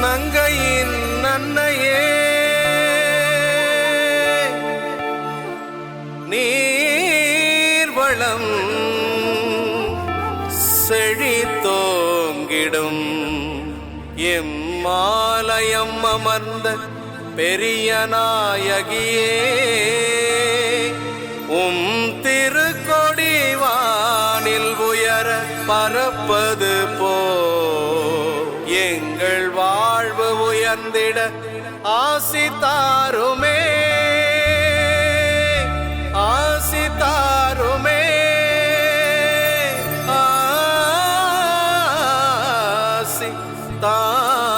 நங்கையின் நன்னையே. நீர்வளம் செழித்தோங்கிடும். எம்மாலயம் அமர்ந்த பெரிய நாயகியே. உயர்ந்திட ஆசி தாருமே ஆசி தாருமே ஆசி தாருமே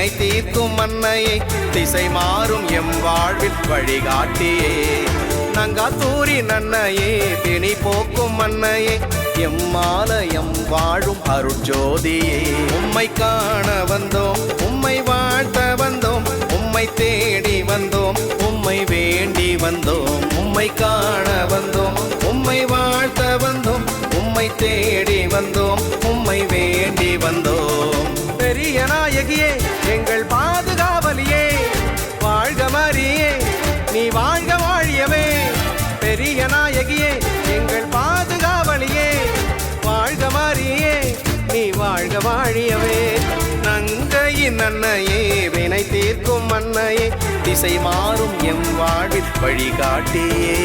வினை தீர்க்கும் மன்னையை திசை மாறும் எம் வாழ்வில் வழிகாட்டியே. நங்காத்தூரி நன்னையே திணி போக்கும் அன்னையே எம்மாலயம் வாழும் அருட்ஜோதியே. உம்மை காண வந்தோம் உம்மை வாழ்த்த வந்தோம் உம்மை தேடி வந்தோம் உம்மை வேண்டி வந்தோம் உம்மை காண வந்தோம் உம்மை வாழ்த்த வந்தோம் உம்மை தேடி வந்தோம் வாழ்க வாழியவே. நங்கையின் அன்னையே வினை தீர்க்கும் அன்னையே திசை மாறும் எம் வாழ்வில் வழிகாட்டியே.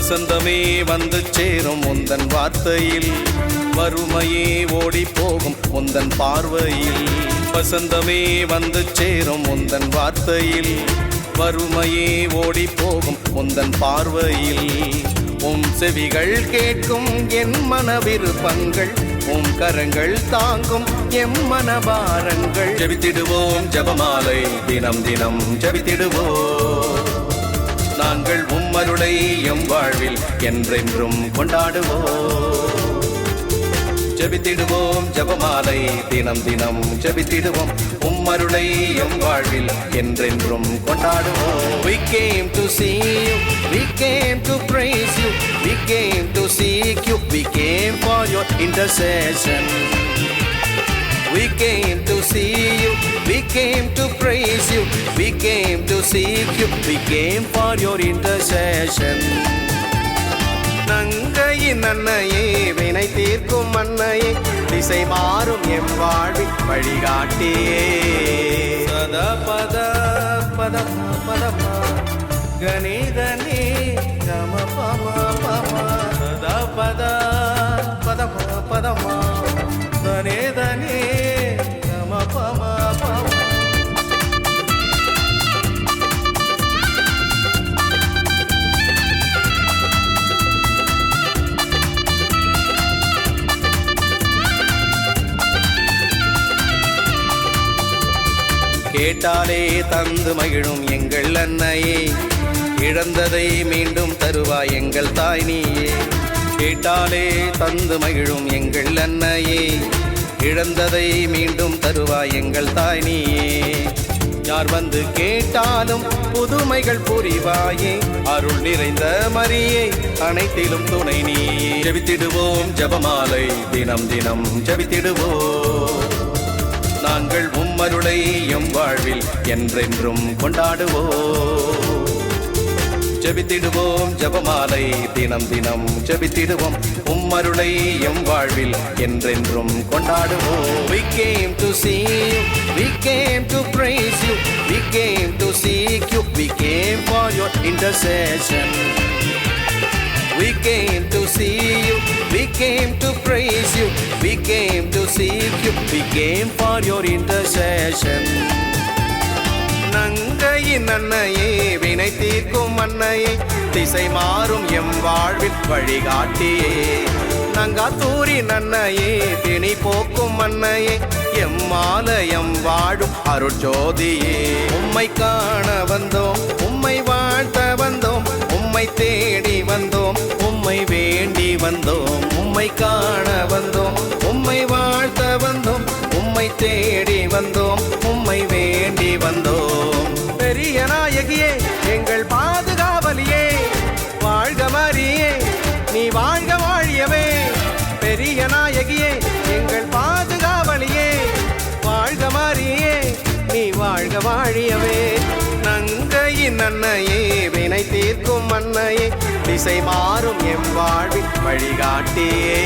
வசந்தமே வந்து சேரும் உந்தன் வார்த்தையில். வறுமையே ஓடி போகும் உந்தன் பார்வையில். வசந்தமே வந்து சேரும் உந்தன் வார்த்தையில். வறுமையே ஓடி போகும் உந்தன் பார்வையில். உம் செவிகள் கேட்கும் என் மன விருப்பங்கள் உம் கரங்கள் தாங்கும் எம் மனபாரங்கள். ஜபித்திடுவோம் ஜபமாலை தினம் தினம் ஜபித்திடுவோம். நாங்கள் உம்மருளை எம் வாழ்வில் என்றென்றும் கொண்டாடுவோம். ஜபித்திடுவோம் ஜபமாலை தினம் தினம் ஜபித்திடுவோம். உம்மருளை எம் வாழ்வில் என்றென்றும் கொண்டாடுவோம். We came to see you, we came to praise you, we came to seek you, we came for your intercession. We came to see you, we came to praise you, we came to seek you, we came for your intercession. நங்கையின் அன்னையே வினை தீர்க்கும் அன்னையே திசை மாறும் M வாழ்வில் வழிகாட்டியே சத பத பத பத கணிதனே கேட்டாலே தந்து மகிழும் எங்கள் அன்னையே. இழந்ததை மீண்டும் தருவாய் எங்கள் தாய் நீயே. கேட்டாலே தந்து மகிழும் எங்கள் அன்னையே. இழந்ததை மீண்டும் தருவாய் எங்கள் தாய் நீயே. யார் வந்து கேட்டாலும் புதுமைகள் புரிவாயே. அருள் நிறைந்த மரியே அனைத்திலும் துணை நீ ஜபித்திடுவோம் ஜபமாலை தினம் தினம் ஜபித்திடுவோம். நாங்கள் உம்மருளை எம் வாழ்வில் என்றென்றும் கொண்டாடுவோம் ஜபித்திடுவோம் ஜபமாலை தினம் தினம் ஜபித்திடுவோம் உம்மருளை எம் வாழ்வில் என்றென்றும் கொண்டாடுவோம் We came to see you, we came to praise you, we came to seek you, we came for your intercession. We came to see you, we came to praise you, we came to seek you, we came for your intercession. நங்கையின் அன்னையே வினை தீர்க்கும் அன்னையே திசை மாறும் M வாழ்வில் வழிகாட்டியே நங்காத்தூரி நன்னையே திணி போக்கும் அன்னையே M வாழும் அருட்சோதியே உம்மை காண வந்தோம் உம்மை வாழ்த்த வந்தோம் உம்மை தேடி வந்தோம் உம்மை வாழ்க வாழியவே. நங்கையின் அன்னையே வினை தீர்க்கும் அன்னையே திசை மாறும் எம் வாழ்வின் வழிகாட்டியே.